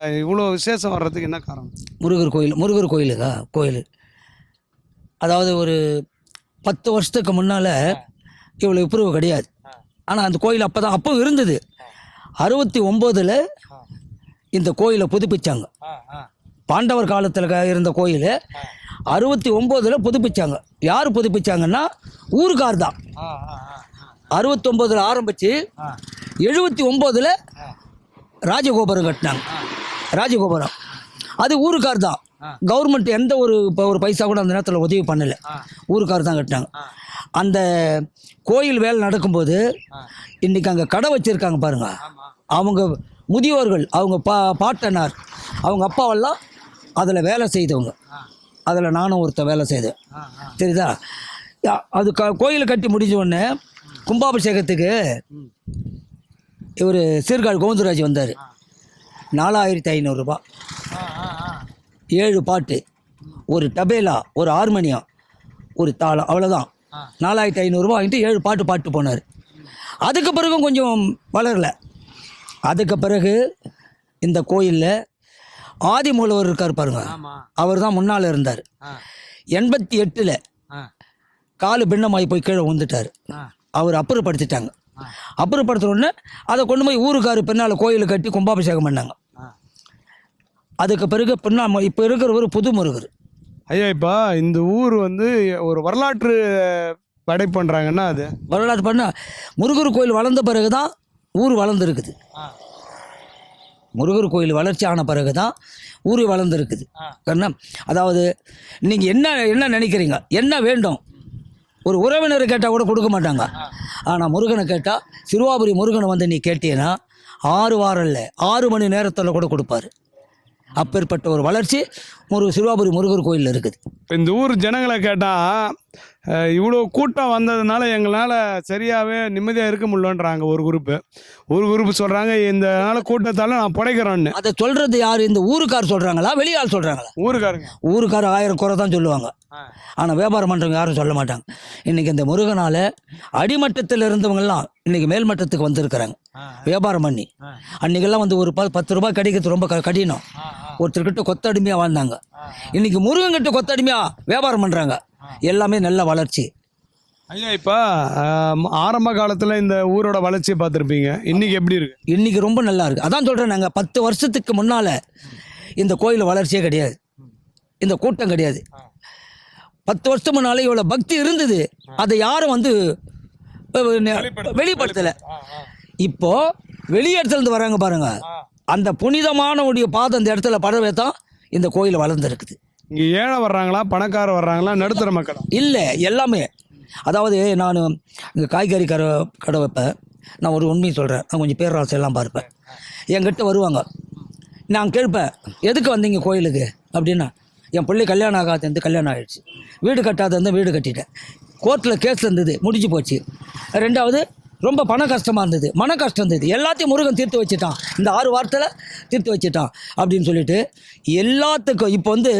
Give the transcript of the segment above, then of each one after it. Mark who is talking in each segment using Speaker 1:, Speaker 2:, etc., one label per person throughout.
Speaker 1: இவ்வளோ விசேஷம் வர்றதுக்கு என்ன காரணம்?
Speaker 2: முருகர் கோயில் முருகர் கோயிலுக்கா? கோயில். அதாவது ஒரு பத்து வருஷத்துக்கு முன்னால் இவ்வளோ இப்ரூவ் கிடையாது. ஆனால் அந்த கோயில் அப்போ தான் அப்போ இருந்தது. அறுபத்தி ஒம்போதில் இந்த கோயிலை புதுப்பிச்சாங்க. பாண்டவர் காலத்தில் இருந்த கோயில் அறுபத்தி ஒம்போதில் புதுப்பிச்சாங்க. யார் புதுப்பிச்சாங்கன்னா ஊருக்கார் தான். அறுபத்தொம்போதில் ஆரம்பித்து எழுபத்தி ஒம்போதில் ராஜகோபுரம் கட்டினாங்க. ராஜகோபுரம். அது ஊருக்கார் தான். கவர்மெண்ட் எந்த ஒரு இப்போ ஒரு பைசா கூட அந்த நேரத்தில் உதவி பண்ணலை. ஊருக்கார் தான் கட்டினாங்க. அந்த கோயில் வேலை நடக்கும்போது இன்றைக்கி அங்கே கடை வச்சுருக்காங்க பாருங்க. அவங்க முதியோர்கள் அவங்க பா பாட்டனார் அவங்க அப்பாவெல்லாம் அதில் வேலை செய்தவங்க. அதில் நானும் ஒருத்த வேலை செய்தேன். தெரியுதா? யா- அது க கோயில் கட்டி முடிஞ்ச உடனே கும்பாபிஷேகத்துக்கு இவர் சீர்காழி கோவிந்தராஜ் வந்தார். நாலாயிரத்தி ஐநூறுரூபா ஏழு பாட்டு ஒரு டபேலா ஒரு ஹார்மோனியம் ஒரு தாளம் அவ்வளோதான் நாலாயிரத்தி ஐநூறுரூவா வாங்கிட்டு ஏழு பாட்டு பாட்டு போனார். அதுக்கு பிறகும் கொஞ்சம் வளரல. அதுக்கு பிறகு இந்த கோயிலில் ஆதிமூலவர் இருக்கார் பாருங்க. அவர் தான் முன்னால் இருந்தார். எண்பத்தி எட்டில் காலு பின்னமாகி போய் கீழே விழுந்துட்டார். அவர் அப்புறப்படுத்திட்டாங்க. அப்புறப்படுத்தின உடனே அதை கொண்டு போய் ஊருக்காரு பின்னால் கோயில் கட்டி கும்பாபிஷேகம் பண்ணாங்க. அதுக்கு பிறகு பின்னா இப்போ இருக்கிறவர் புது முருகர்.
Speaker 1: ஐயா இப்போ இந்த ஊர் வந்து ஒரு வரலாற்று படை பண்ணுறாங்கன்னா அது?
Speaker 2: வரலாறு பண்ண முருகர் கோயில் வளர்ந்த பிறகு தான் ஊர் வளர்ந்துருக்குது. முருகர் கோயில் வளர்ச்சி ஆன பிறகு தான் ஊர் வளர்ந்துருக்குது. என்ன அதாவது நீங்கள் என்ன என்ன நினைக்கிறீங்க? என்ன வேண்டும்? ஒரு உறவினரை கேட்டால் கூட கொடுக்க மாட்டாங்க. ஆனால் முருகனை கேட்டால் சிறுவாபுரி முருகனை வந்து நீ கேட்டீங்கன்னா ஆறு வாரம் இல்லை ஆறு மணி நேரத்தில் கூட கொடுப்பாரு. அப்பேற்பட்ட ஒரு வளர்ச்சி ஒரு சிறுவாபுரி முருகர் கோயிலில் இருக்குது.
Speaker 1: இப்போ இந்த ஊர் ஜனங்களை கேட்டால் இவ்வளோ கூட்டம் வந்ததுனால எங்களால் சரியாகவே நிம்மதியாக இருக்க முடியலன்றாங்க ஒரு குரூப்பு. ஒரு குரூப் சொல்கிறாங்க இந்த நாள் கூட்டத்தால் நான் புடைக்கிறேன்னு.
Speaker 2: அதை சொல்கிறது யார்? இந்த ஊருக்கார் சொல்கிறாங்களா வெளியாள் சொல்கிறாங்களா
Speaker 1: ஊருக்காரங்க.
Speaker 2: ஊருக்கார ஆயிரம் குறை தான் சொல்லுவாங்க. ஆனால் வியாபாரம் பண்ணுறவங்க யாரும் சொல்ல மாட்டாங்க. இன்றைக்கி இந்த முருகனால் அடிமட்டத்தில் இருந்தவங்கெல்லாம் இன்றைக்கி மேல்மட்டத்துக்கு வந்திருக்கிறாங்க. வியாபாரம் பண்ணி. அன்றைக்கெல்லாம் வந்து ஒரு பத்து ரூபாய் கிடைக்கிறது ரொம்ப க கடினம். ஒருத்தர்கிட்ட கொத்தடிமையாக வாழ்ந்தாங்க. இன்றைக்கி முருகன்கிட்ட கொத்தடிமையாக வியாபாரம் பண்ணுறாங்க எல்லாமே நல்ல வளர்ச்சி.
Speaker 1: ஐயா இப்போ ஆரம்ப காலத்தில் இந்த ஊரோட வளர்ச்சியை பார்த்துருப்பீங்க. இன்னைக்கு எப்படி இருக்கு?
Speaker 2: இன்றைக்கி ரொம்ப நல்லா இருக்குது அதான் சொல்கிறேன் நாங்கள் பத்து வருஷத்துக்கு முன்னால் இந்த கோயில் வளர்ச்சியே கிடையாது. இந்த கூட்டம் கிடையாது. பத்து வருஷம் முன்னாலே இவ்வளோ பக்தி இருந்தது. அதை யாரும் வந்து வெளிப்படுத்தலை. இப்போ வெளியிடத்துலேருந்து வராங்க பாருங்க. அந்த புனிதமானவுடைய பாதம் இந்த இடத்துல படவே தான் இந்த கோயில் வளர்ந்துருக்குது.
Speaker 1: இங்கே ஏழை வர்றாங்களா பணக்காரர் வர்றாங்களா நடுத்தர மக்களா?
Speaker 2: இல்லை எல்லாமே. அதாவது நான் இங்கே காய்கறி கடை கடை வைப்பேன். நான் ஒரு உண்மையை சொல்கிறேன் நான் கொஞ்சம் பேராசை எல்லாம் பார்ப்பேன். என்கிட்ட வருவாங்க. நான் கேட்பேன் எதுக்கு வந்தீங்க கோயிலுக்கு? அப்படின்னா என் பிள்ளை கல்யாணம் ஆகாது கல்யாணம் ஆகிடுச்சு வீடு கட்டாத வீடு கட்டிட்டேன். கோர்ட்டில் கேஸ் இருந்தது முடிஞ்சு போச்சு. ரெண்டாவது ரொம்ப பண கஷ்டமாக இருந்தது. மன கஷ்டம் இருந்தது. எல்லாத்தையும் முருகன் தீர்த்து வச்சுட்டான். இந்த ஆறு வாரத்தில் தீர்த்து வச்சுட்டான் அப்படின்னு சொல்லிட்டு எல்லாத்துக்கும் இப்போ வந்து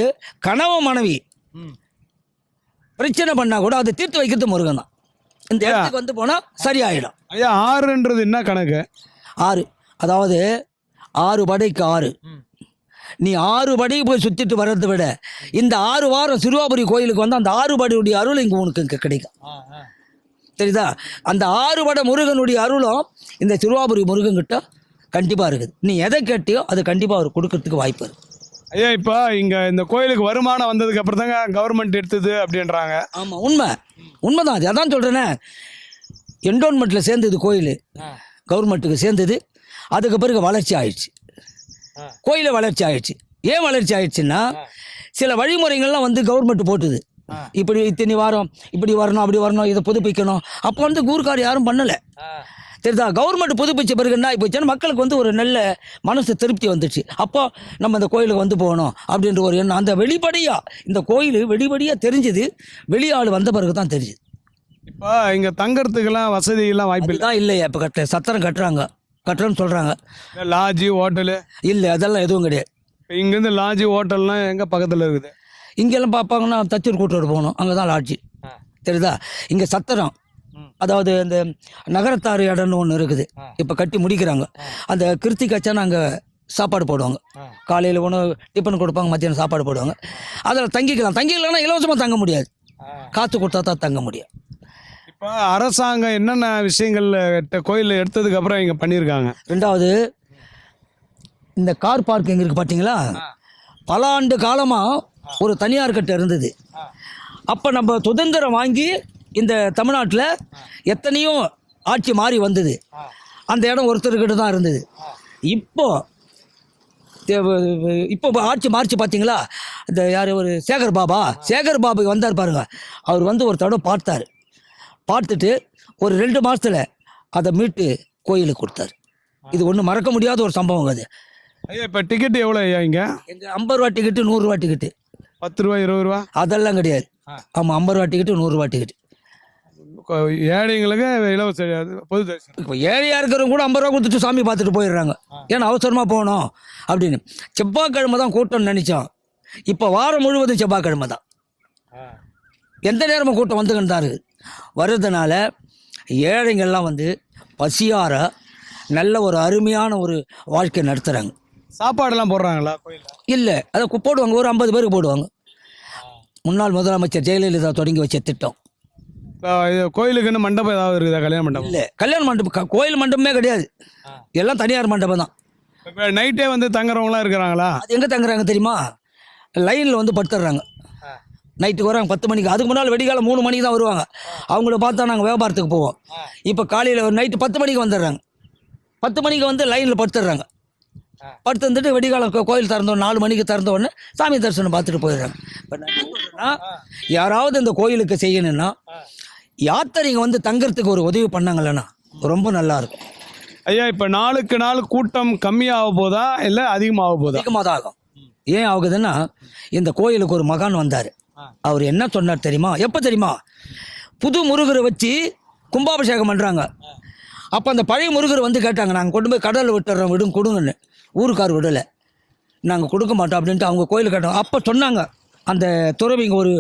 Speaker 2: கணவன் மனைவி பிரச்சனை பண்ணால் கூட அதை தீர்த்து வைக்கிறது முருகன் தான். இந்த இடத்துக்கு வந்து போனால் சரியாயிடும்.
Speaker 1: ஐயா ஆறுன்றது என்ன கணக்கு?
Speaker 2: ஆறு. அதாவது ஆறு படைக்கு ஆறு. நீ ஆறு படி போய் சுற்றிட்டு வர்றதை விட இந்த ஆறு வாரம் சிறுவாபுரி கோயிலுக்கு வந்து அந்த ஆறு படியுடைய அருள் இங்கே உனக்கு இங்கே கிடைக்கும். தெரியுதா? அந்த ஆறு பட முருகனுடைய அருளும் இந்த சிறுவாபுரி முருகன்கிட்ட கண்டிப்பாக இருக்குது. நீ எதை கேட்டியோ அது கண்டிப்பாக அவர் கொடுக்கறதுக்கு வாய்ப்பு இருக்குது
Speaker 1: ஐயா இப்போ இங்கே இந்த கோயிலுக்கு வருமானம் வந்ததுக்கு அப்புறம் தாங்க கவர்மெண்ட் எடுத்தது அப்படின்றாங்க.
Speaker 2: ஆமாம் உண்மை. உண்மைதான். அது அதான் சொல்கிறேனே என்டோன்மெண்ட்டில் சேர்ந்தது கோயில். கவர்மெண்ட்டுக்கு சேர்ந்தது. அதுக்கு பிறகு வளர்ச்சி ஆயிடுச்சு. கோயில வளர்ச்சி ஆயிடுச்சு. ஏன் வளர்ச்சி ஆயிடுச்சுன்னா சில வழிமுறைகள்லாம் வந்து கவர்மெண்ட் போட்டுது. இப்படி இத்தனை வாரம் இப்படி வரணும் அப்படி வரணும் இதை புதுப்பிக்கணும். அப்போ வந்து கூர்க்கார் யாரும் பண்ணலை. தெரியுதா கவர்மெண்ட் புதுப்பிச்ச பிறகு என்ன ஆகிப்போச்சுன்னா மக்களுக்கு வந்து ஒரு நல்ல மனசு திருப்தி வந்துச்சு. அப்போ நம்ம இந்த கோயிலுக்கு வந்து போகணும் அப்படின்ற ஒரு எண்ணம். அந்த வெளிப்படையாக இந்த கோயில் வெளிப்படையாக தெரிஞ்சது. வெளியாள் வந்த பிறகு தான் தெரிஞ்சுது.
Speaker 1: இப்போ இங்கே தங்கறதுக்கெல்லாம் வசதியெல்லாம் வாய்ப்பு
Speaker 2: இதுதான் இல்லையா. இப்போ கட்ட சத்திரம் கட்டுறாங்க. கட்டுறேன்னு சொல்கிறாங்க
Speaker 1: லாட்ஜி ஹோட்டலு
Speaker 2: இல்லை அதெல்லாம் எதுவும் கிடையாது.
Speaker 1: இங்கேருந்து லாட்ஜி ஹோட்டல்லாம் எங்கே பக்கத்தில் இருக்குது?
Speaker 2: இங்கெல்லாம் பார்ப்பாங்கன்னா தச்சூர் கூட்டோடு போகணும். அங்கே தான் லாட்ஜி தெரியுதா? இங்கே சத்திரம். அதாவது இந்த நகரத்தாறு இடம்னு ஒன்று இருக்குது. இப்போ கட்டி முடிக்கிறாங்க. அந்த கிருத்திகாச்சான அங்கே சாப்பாடு போடுவாங்க. காலையில் உணவு டிஃபன் கொடுப்பாங்க மத்தியானம் சாப்பாடு போடுவாங்க. அதில் தங்கிக்கலாம். தங்கிக்கலாம்னா இலவசமாக தங்க முடியாது. காசு கொடுத்தா தான் தங்க முடியும்.
Speaker 1: இப்போ அரசாங்கம் என்னென்ன விஷயங்கள் கோயில் எடுத்ததுக்கு அப்புறம் இங்கே பண்ணியிருக்காங்க?
Speaker 2: ரெண்டாவது இந்த கார் பார்க்கிங் இருக்குது பார்த்தீங்களா பல ஆண்டு காலமாக ஒரு தனியார் கட்டு இருந்தது. அப்போ நம்ம சுதந்திரம் வாங்கி இந்த தமிழ்நாட்டில் எத்தனையோ ஆட்சி மாறி வந்தது. அந்த இடம் ஒருத்தர்கிட்ட தான் இருந்தது. இப்போ இப்போ ஆட்சி மாறிச்சு பார்த்தீங்களா இந்த யார் ஒரு சேகர் பாபா? சேகர் பாபு வந்தார் பாருங்க. அவர் வந்து ஒரு தடவை பார்த்தார். பார்த்துட்டு ஒரு ரெண்டு மாதத்தில் அதை மீட்டு கோயிலுக்கு கொடுத்தாரு. இது ஒன்றும் மறக்க முடியாத ஒரு சம்பவம் அது.
Speaker 1: இப்போ டிக்கெட் எவ்வளோ ஐயா இங்கே?
Speaker 2: எங்கள் ஐம்பது ரூபா டிக்கெட்டு நூறுரூவா டிக்கெட்டு
Speaker 1: பத்து ரூபா இருபது ரூபா?
Speaker 2: அதெல்லாம் கிடையாது. ஆமாம் ஐம்பது ரூபா டிக்கெட்டு நூறுரூவா டிக்கெட்டு
Speaker 1: கொ- ஏழைங்களுக்கு இலவச பொது தரிசனம்.
Speaker 2: இப்போ ஏழையாக இருக்கிறவங்க கூட ஐம்பது ரூபா கொடுத்துட்டு சாமி பார்த்துட்டு போயிடுறாங்க. ஏன்னா அவசரமாக போகணும்? அப்படின்னு. செவ்வாய்க்கிழமை தான் கூட்டம்னு நினச்சோம். இப்போ வாரம் முழுவதும் செவ்வாய்க்கிழமை தான். எந்த நேரமும் கூட்டம் வந்துக்கிட்டு தான் இருக்குது. வர்றதுனால ஏழைங்கள்லாம் வந்து பசியார நல்ல ஒரு அருமையான ஒரு வாழ்க்கை நடத்துகிறாங்க
Speaker 1: சாப்பாடெல்லாம் போடுறாங்களா கோயிலில்?
Speaker 2: இல்லை. அதை கு- போடுவாங்க. ஒரு ஐம்பது பேருக்கு போடுவாங்க. முன்னாள் முதலமைச்சர் ஜெயலலிதா தொடங்கி வச்ச திட்டம்.
Speaker 1: இப்போ இது கோயிலுக்குன்னு மண்டபம் ஏதாவது இருக்குதா? கல்யாண மண்டபம்?
Speaker 2: இல்லை. கல்யாண மண்டபம். க- கோயில் மண்டபமே கிடையாது. எல்லாம் தனியார் மண்டபம் தான்.
Speaker 1: இப்போ நைட்டே வந்து தங்குறவங்களாம் இருக்கிறாங்களா?
Speaker 2: அது எங்கே தங்குறாங்க தெரியுமா? லைனில் வந்து படுத்துடுறாங்க நைட்டுக்கு வராங்க பத்து மணிக்கு. அதுக்கு முன்னால் வெடிகாலம் மூணு மணிக்கு தான் வருவாங்க. அவங்கள பார்த்தா நாங்கள் வியாபாரத்துக்கு போவோம். இப்போ காலையில் ஒரு நைட்டு பத்து மணிக்கு வந்துடுறாங்க. பத்து மணிக்கு வந்து லைனில் படுத்துடுறாங்க. படுத்து வந்துட்டு வெடிகாலம் கோயில் திறந்த உடனே, நாலு மணிக்கு திறந்த உடனே சாமி தரிசனம் பார்த்துட்டு போயிடுறாங்க. யாராவது இந்த கோயிலுக்கு செய்யணும்னா யாத்திரைங்க வந்து தங்கறதுக்கு ஒரு உதவி பண்ணாங்களேன்னா ரொம்ப நல்லா இருக்கும்.
Speaker 1: ஐயா இப்போ நாளுக்கு நாள் கூட்டம் கம்மியாக போதா இல்லை அதிகமாக போதா?
Speaker 2: அதிகமாக தான் ஆகும் ஏன் ஆகுதுன்னா இந்த கோயிலுக்கு ஒரு மகான் வந்தார். அவர் என்ன சொன்னார் தெரியுமா? எப்போ தெரியுமா? புது முருகரை வச்சு கும்பாபிஷேகம் பண்ணுறாங்க அப்போ அந்த பழைய முருகர் வந்து கேட்டாங்க நாங்கள் கொண்டு போய் கடலில் விட்டுறோம் விடும் கொடுங்கன்னு. ஊருக்கார் விடலை. நாங்கள் கொடுக்க மாட்டோம் அப்படின்ட்டு அவங்க கோயில் கட்டோம் அப்போ சொன்னாங்க. அந்த துறவிங்க ஒரு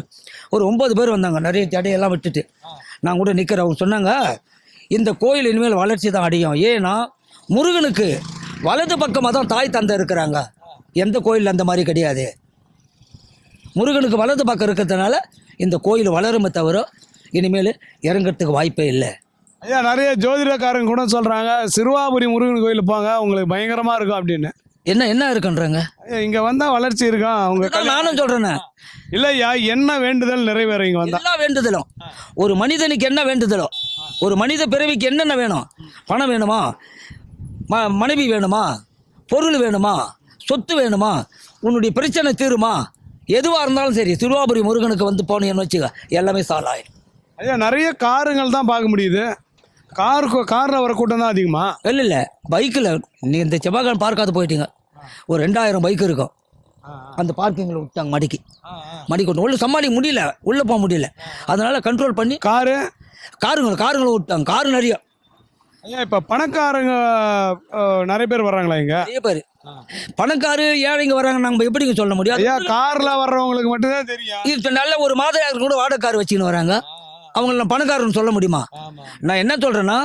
Speaker 2: ஒரு ஒம்பது பேர் வந்தாங்க. நிறைய தடையெல்லாம் விட்டுட்டு. நான் கூட நிற்கிறேன் அவங்க சொன்னாங்க இந்த கோயில் இனிமேல் வளர்ச்சி தான் அடையும். ஏன்னா முருகனுக்கு வலது பக்கமாக தான் தாய் தந்தை இருக்கிறாங்க. எந்த கோயில் அந்த மாதிரி கிடையாது. முருகனுக்கு வலது பக்கம் இருக்கிறதுனால இந்த கோயில் வளருமே தவிர இனிமேல் இறங்குறதுக்கு வாய்ப்பே இல்லை.
Speaker 1: ஐயா நிறைய ஜோதிடக்காரங்க கூட சொல்கிறாங்க சிறுவாபுரி முருகன் கோயில் போங்க உங்களுக்கு பயங்கரமாக இருக்கும் அப்படின்னு.
Speaker 2: என்ன என்ன இருக்குன்றாங்க?
Speaker 1: இங்கே வந்தால் வளர்ச்சி இருக்கும் அவங்க
Speaker 2: நானும் சொல்கிறேனே
Speaker 1: இல்லையா என்ன வேண்டுதல் நிறைவேறும் இங்கே வந்தா?
Speaker 2: எல்லா வேண்டுதலும். ஒரு மனிதனுக்கு என்ன வேண்டுதலோ ஒரு மனித பிறவிக்கு என்னென்ன வேணும்? பணம் வேணுமா? ம மனைவி வேணுமா? பொருள் வேணுமா? சொத்து வேணுமா? உன்னுடைய பிரச்சனை தீருமா? எதுவாக இருந்தாலும் சரி திருவாபுரி முருகனுக்கு வந்து போனேன்னு வச்சுக்க எல்லாமே ஆயிடும்
Speaker 1: ஐயா நிறைய காருங்கள் தான் பார்க்க முடியுது. கார் காரில் வர கூட்டம் தான் அதிகமா?
Speaker 2: இல்லை இல்லை. பைக்கில் நீ இந்த செவ்வாய்க்கிழமை பார்க்காது போயிட்டீங்க. ஒரு ரெண்டாயிரம் பைக் இருக்கும். அந்த பார்க்கிங்கில் விட்டாங்க மடிக்கு. மடிக்கு விட்டு உள்ள சமாளிக்க முடியல. உள்ளே போக முடியல. அதனால கண்ட்ரோல் பண்ணி
Speaker 1: காரு?
Speaker 2: காருங்களை காருங்களும் விட்டாங்க. காரு நிறைய.
Speaker 1: ஐயா இப்போ பணக்காரங்க நிறைய பேர் வர்றாங்களா இங்கே?
Speaker 2: நிறைய பேர். பணக்காரு ஏழைங்க வராங்க நம்ம எப்படிங்க சொல்ல முடியும்?
Speaker 1: ஐயா காரில் வர்றவங்களுக்கு மட்டும்தான் தெரியும்.
Speaker 2: இப்போ நல்ல ஒரு மாதிரியாக கூட வாடகை கார் வச்சுக்கின்னு வராங்க. அவங்கள நான் பணக்காரன்னு சொல்ல முடியுமா? நான் என்ன சொல்கிறேன்னா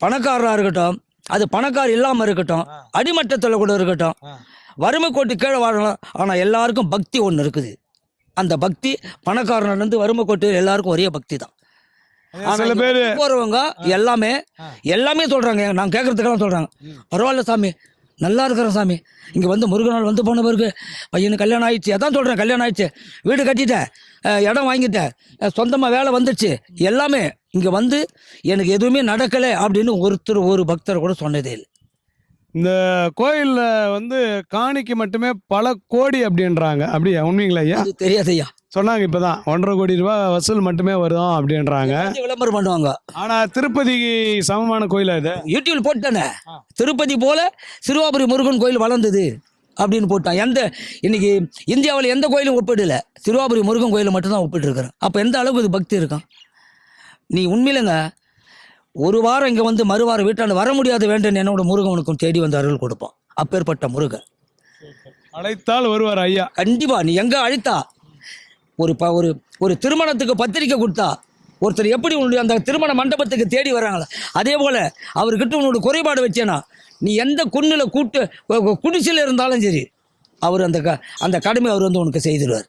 Speaker 2: பணக்காரராக இருக்கட்டும் அது பணக்கார் இல்லாமல் இருக்கட்டும் அடிமட்டத்தில் கூட இருக்கட்டும் வறுமை கோட்டு கீழே வாழலாம் ஆனால் எல்லாருக்கும் பக்தி ஒன்று இருக்குது. அந்த பக்தி பணக்காரன்லேருந்து வறுமை கோட்டு எல்லாருக்கும் ஒரே பக்தி தான்.
Speaker 1: சில பேர்
Speaker 2: போகிறவங்க எல்லாமே எல்லாமே சொல்கிறாங்க நான் கேட்குறதுக்கெல்லாம் சொல்கிறாங்க பரவாயில்ல சாமி நல்லா இருக்கிறேன் சாமி. இங்கே வந்து முருகனால் வந்து போன பிறகு பையனுக்கு கல்யாணம் ஆயிடுச்சு. அதான் சொல்கிறேன் கல்யாணம் ஆயிடுச்சு. வீடு கட்டிட்டேன் இடம் வாங்கிட்டேன் சொந்தமாக வேலை வந்துடுச்சு எல்லாமே இங்கே வந்து எனக்கு எதுவுமே நடக்கலை அப்படின்னு ஒருத்தர் ஒரு பக்தர் கூட சொன்னதே இல்லை.
Speaker 1: இந்த கோயிலில் வந்து காணிக்கு மட்டுமே பல கோடி அப்படின்றாங்க. அப்படியா? உண்மைங்களா ஐயா?
Speaker 2: அது தெரியாதையா
Speaker 1: சொன்னாங்க இப்பதான். ஒன்றரை கோடி ரூபாய் வசூல் மட்டுமே வரும் அப்படின்றாங்க.
Speaker 2: விளம்பரம் பண்ணுவாங்க.
Speaker 1: ஆனா திருப்பதிக்கு சமமான கோயிலா இது?
Speaker 2: யூடியூப்ல போட்டானே. திருப்பதி போல சிறுவாபுரி முருகன் கோயில் வளர்ந்தது அப்படின்னு போட்டான். எந்த இன்னைக்கு இந்தியாவில் எந்த கோயிலும் ஒப்பிடல. சிறுவாபுரி முருகன் கோயிலை மட்டும்தான் ஒப்பிட்டுருக்கிறேன். அப்போ எந்த அளவுக்கு இது பக்தி இருக்கும்? நீ உண்மையிலங்க ஒரு வாரம் இங்கே வந்து மறுவாரம் வீட்டாண்ட வர முடியாத வேண்டும் என்னோட முருகன் உனக்கு தேடி வந்து அருள் கொடுப்பான். அப்பேற்பட்ட முருகன்.
Speaker 1: அழைத்தால் வருவார் ஐயா.
Speaker 2: கண்டிப்பா நீ எங்க அழைத்தா? ஒரு ப ஒரு ஒரு திருமணத்துக்கு பத்திரிக்கை கொடுத்தா ஒருத்தர் எப்படி உன்னுடைய அந்த திருமண மண்டபத்துக்கு தேடி வராங்களா அதே போல் அவர்கிட்ட உன்னோட குறைபாடு வச்சேனா நீ எந்த குன்னில் கூட்டு குடிசில் இருந்தாலும் சரி அவர் அந்த க அந்த கடமை அவர் வந்து உனக்கு செய்திருவார்.